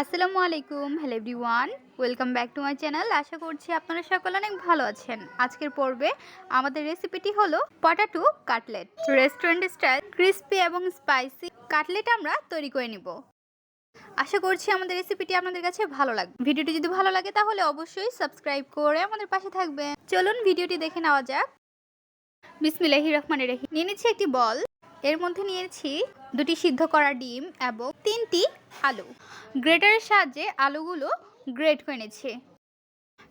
আসসালামু আলাইকুম hello everyone welcome back to my channel আশা করছি আপনারা সকলে অনেক ভালো আছেন। আজকের পর্বে আমাদের রেসিপিটি হলো potato cutlet restaurant style crispy এবং স্পাইসি কাটলেট আমরা তৈরি করে নিব। আশা করছি আমাদের রেসিপিটি আপনাদের কাছে ভালো লাগবে। ভিডিওটি যদি ভালো লাগে তাহলে অবশ্যই সাবস্ক্রাইব করে আমাদের পাশে থাকবেন। চলুন ভিডিওটি দেখে নেওয়া যাক। বিসমিল্লাহির রহমানির রহিম। নিয়ে নিচ্ছি একটি বল এর মধ্যে নিয়েছি দুটি সিদ্ধ করা ডিম এবং তিনটি আলু। গ্রেটারের সাহায্যে আলুগুলো গ্রেট করে নিচ্ছি।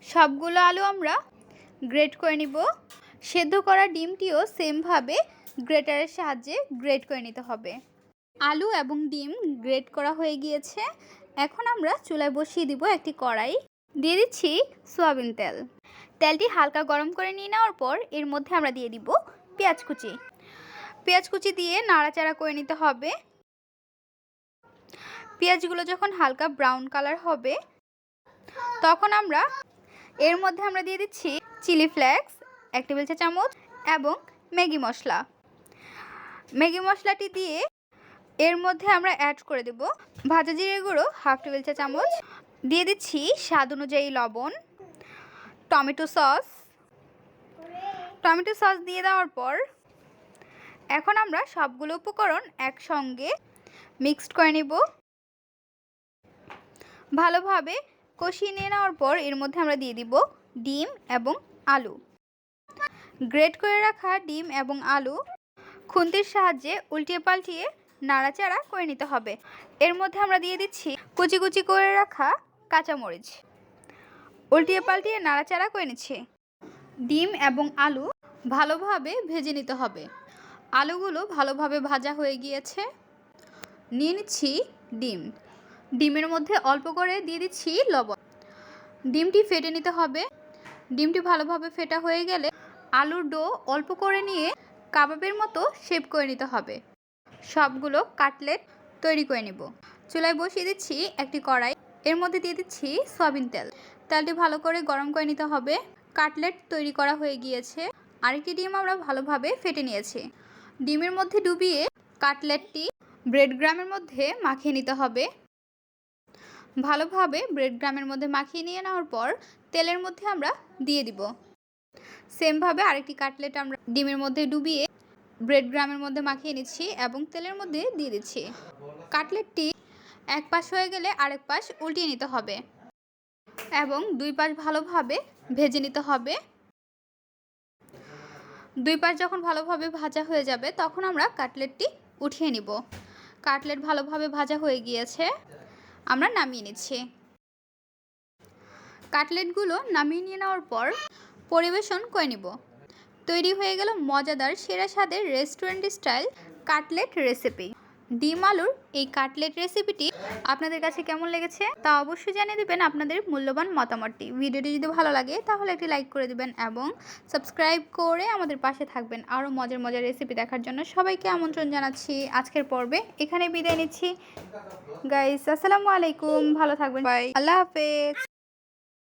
সবগুলো আলু আমরা গ্রেট করে নিব। সেদ্ধ করা ডিমটিও সেমভাবে গ্রেটারের সাহায্যে গ্রেট করে নিতে হবে। আলু এবং ডিম গ্রেট করা হয়ে গিয়েছে। এখন আমরা চুলায় বসিয়ে দিব একটি কড়াই। দিয়ে দিচ্ছি সয়াবিন তেল। তেলটি হালকা গরম করে নিয়ে নেওয়ার পর এর মধ্যে আমরা দিয়ে দিব পেঁয়াজ কুচি। পেঁয়াজ কুচি দিয়ে নাড়াচাড়া করে নিতে হবে। পেঁয়াজগুলো যখন হালকা ব্রাউন কালার হবে, তখন আমরা এর মধ্যে আমরা দিয়ে দিচ্ছি চিলি ফ্লেক্স, এক টেবিল চা চামচ এবং ম্যাগি মশলা। ম্যাগি মশলাটি দিয়ে এর মধ্যে আমরা অ্যাড করে দেব ভাজা জিরে গুঁড়ো, হাফ টেবিল চা চামচ। দিয়ে দিচ্ছি স্বাদ অনুযায়ী লবণ, টমেটো সস। টমেটো সস দিয়ে দেওয়ার পর এখন আমরা সবগুলো উপকরণ একসঙ্গে মিক্সড করে নেব। ভালোভাবে কষিয়ে নিয়ে নেওয়ার পর এর মধ্যে আমরা দিয়ে দিব ডিম এবং আলু। গ্রেট করে রাখা ডিম এবং আলু খুন্তির সাহায্যে উল্টিয়ে পাল্টিয়ে নাড়াচাড়া করে নিতে হবে। এর মধ্যে আমরা দিয়ে দিচ্ছি কুচি কুচি করে রাখা কাঁচামরিচ। উল্টিয়ে পাল্টিয়ে নাড়াচাড়া করে নিচ্ছি। ডিম এবং আলু ভালোভাবে ভেজে নিতে হবে। আলুগুলো ভালোভাবে ভাজা হয়ে গিয়েছে। নিয়ে নিচ্ছি ডিম। ডিমের মধ্যে অল্প করে দিয়ে দিচ্ছি লবণ। ডিমটি ফেটে নিতে হবে। ডিমটি ভালোভাবে ফেটা হয়ে গেলে আলুর ডো অল্প করে নিয়ে কাবাবের মতো শেপ করে নিতে হবে। সবগুলো কাটলেট তৈরি করে নিব। চুলায় বসিয়ে দিচ্ছি একটি কড়াই। এর মধ্যে দিয়ে দিচ্ছি সয়াবিন তেল। তেলটি ভালো করে গরম করে নিতে হবে। কাটলেট তৈরি করা হয়ে গিয়েছে। আরেকটি ডিম আমরা ভালোভাবে ফেটে নিয়েছি। ডিমের মধ্যে ডুবিয়ে কাটলেটটি ব্রেড গ্রামের মধ্যে মাখিয়ে নিতে হবে। ভালোভাবে ব্রেড গ্রামের মধ্যে মাখিয়ে নিয়ে নেওয়ার পর তেলের মধ্যে আমরা দিয়ে দিব। সেমভাবে আরেকটি কাটলেট আমরা ডিমের মধ্যে ডুবিয়ে ব্রেড গ্রামের মধ্যে মাখিয়ে নিচ্ছি এবং তেলের মধ্যে দিয়ে দিচ্ছি। কাটলেটটি এক পাশ হয়ে গেলে আরেক পাশ উল্টিয়ে নিতে হবে এবং দুই পাশ ভালোভাবে ভেজে নিতে হবে। দুই পাশ যখন ভালোভাবে ভাজা হয়ে যাবে, তখন আমরা কাটলেটটি উঠিয়ে নিব। কাটলেট ভালোভাবে ভাজা হয়ে গিয়েছে। আমরা নামিয়ে নিচ্ছি। কাটলেটগুলো নামিয়ে নিয়ে নেওয়ার পর পরিবেশন করে নিব। তৈরি হয়ে গেল মজাদার সেরা স্বাদের রেস্টুরেন্ট স্টাইল কাটলেট রেসিপি। ডিম আলুর এই কাটলেট রেসিপিটি আপনাদের কাছে কেমন লেগেছে তা অবশ্যই জানিয়ে দেবেন আপনাদের মূল্যবান মতামতটি। ভিডিওটি যদি ভালো লাগে, তাহলে একটি লাইক করে দিবেন এবং সাবস্ক্রাইব করে আমাদের পাশে থাকবেন। আরও মজার মজার রেসিপি দেখার জন্য সবাইকে আমন্ত্রণ জানাচ্ছি আজকের পর্বে। এখানে বিদায় নিচ্ছি। গাইস আসসালামু আলাইকুম। ভালো থাকবেন। বাই আল্লাহ হাফেজ।